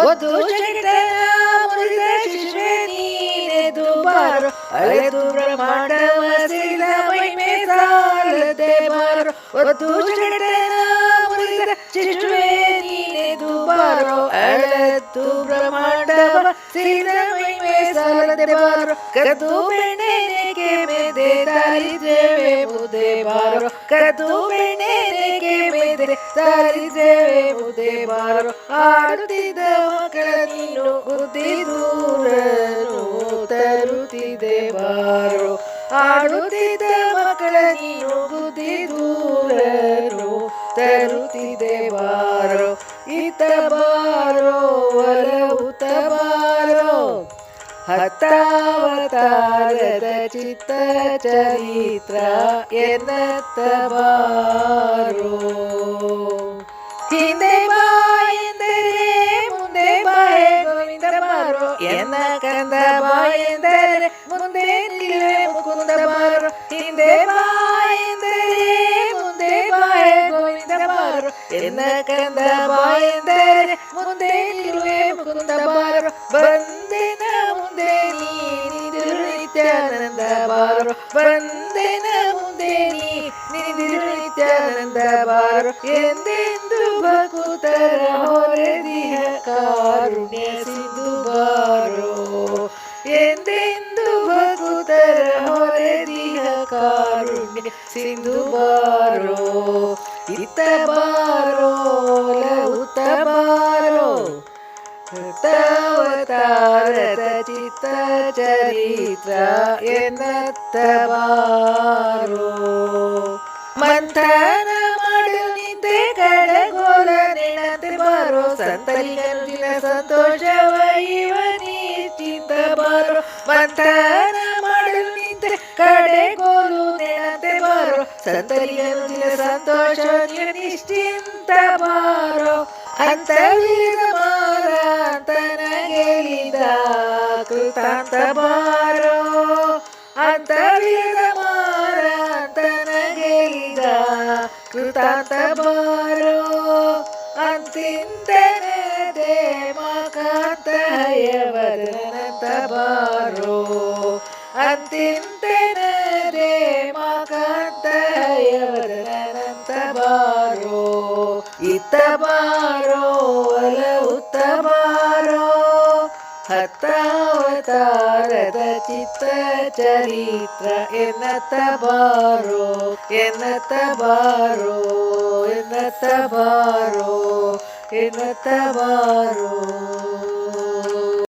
ಒಂದು ಜಗತ್ತನ ಮುರಿದ ಶಿಶುವೆ ನೀನೆದು ಬಾರೋ ಅಳೆದು ಬ್ರಹ್ಮಾಂಡವ ಸಿದ ಮಹಿಮೆ ಸಾಲದೆ ಬಾರೋ ಒಂದು ಜಗತ್ತನ ಮುರಿದ ಶಿಶುವೆ ನೀನೆದು ಬಾರೋ ಅಳೆದು ಬ್ರಹ್ಮಾಂಡವ ಸಿದ ಮಹಿಮೆ ಬಾರೋ, ಕದ್ದು ಬೆಣ್ಣೆಗೆ ಮೆದೆ ದಾರಿದ್ದೇವೆ ಮುದೆ ಬಾರೋ, ಕದ್ದು ಬೆಣ್ಣೆಗೆ ಮೆದೆ ದಾರಿದ್ದೇವೆ ಮುದೆ ಬಾರೋ. ಆಡುತ್ತಿದ್ದ ಮಕ್ಕಳ ನೀನು ಬುದ್ಧಿ ದೂರನು ತರುತ್ತಿದೆ ಬಾರೋ. ಆಡುತ್ತಿದ್ದ ಮಕ್ಕಳ ನೀನು ಬುದ್ಧಿ ದೂರನು ತರುತ್ತಿದೆ ಬಾರೋ. ಇತ ಬಾರೋ, ಒಲ ಉತ ಬಾರೋ ഭർത്താവതാരത ചിത്ത ചരിത്ര എന്നോ ഹിന്ദേ ബായന്തരേ മുന്ദേ ബായ ഗോവിന്ദ മാറോ എന്ന കന്ദ ബായന്തരേ മുന്ദേ നിലേ മുകുന്ദ മാറോ ഹിന്ദേ ബായന്തരേ മുന്ദേ ബായ ഗോവിന്ദ മാറോ എന്ന കന്ദ ബായന്തരേ മുന്ദേ നിലേ മുകുന്ദ മാറോ ಬಾರೋ ಬಂದೆನ ಮುಂದೆ ನೀ ನಿನಿದಿರು ನಿತ್ಯಾನಂದ ಬಾರೋ ಎಂದೆಂದು ಭಕುತರ ಹೊರೆದಿಹ ಕಾರುಣ್ಯ ಸಿಂಧು ಬಾರೋ ಎಂದೆಂದು ಭಕುತರ ಹೊರೆದಿಹ ಕಾರುಣ್ಯ ಸಿಂಧು ಬಾರೋ ಇತ ಬಾರೋ ಚರಿತ್ರ ಎನ್ನತ್ತ ಬಾರೋ ಮಂಥನ ಮಾಡು ನಿಂತೆ ಕಡಗೋಲ ನೆನತೆ ಬಾರೋ ಸಂತರಿಗನುಜಿನ ಸಂತೋಷವ ಇವ ನಿಶ್ಚಿಂತ ಬಾರೋ ಮಂಥನ ಮಾಡು ನಿಂತೆ ಕಡೆಗೋಲು ನೆನತೆ ಬಾರೋ ಸಂತರಿಗನುಜಿನ ಸಂತೋಷ ನಿಶ್ಚಿಂತ ಬಾರೋ ಅಂತವೀರ ಮಾರಾಂತನ ಗೆಲಿದ ಕೃತಾಂತ ಬಾರೋ ಅಂತವೀರ ಮಾರಾಂತನ ಗೆಲಿದ ಕೃತಾಂತ ಬಾರೋ ಅಂತಿಂತನ ದೇಮಕಾಂತ ಹಯವದನಂತ ಬಾರೋ ಅಂತಿಂತನ ದೇಮಕಾಂತ ಹಯವದನಂತ ಬಾರೋ ಇತ್ತ ಬಾರೋ ಅಲ ಉತ್ತ ಬಾರೋ ಹತ್ತಾವತಾರದ ಚಿತ್ತ ಚರಿತ್ರ ಎನ್ನತ್ತ ಬಾರೋ ಎನ್ನತ್ತ ಬಾರೋ ಎನ್ನತ್ತ ಬಾರೋ ಎನ್ನತ್ತ ಬಾರೋ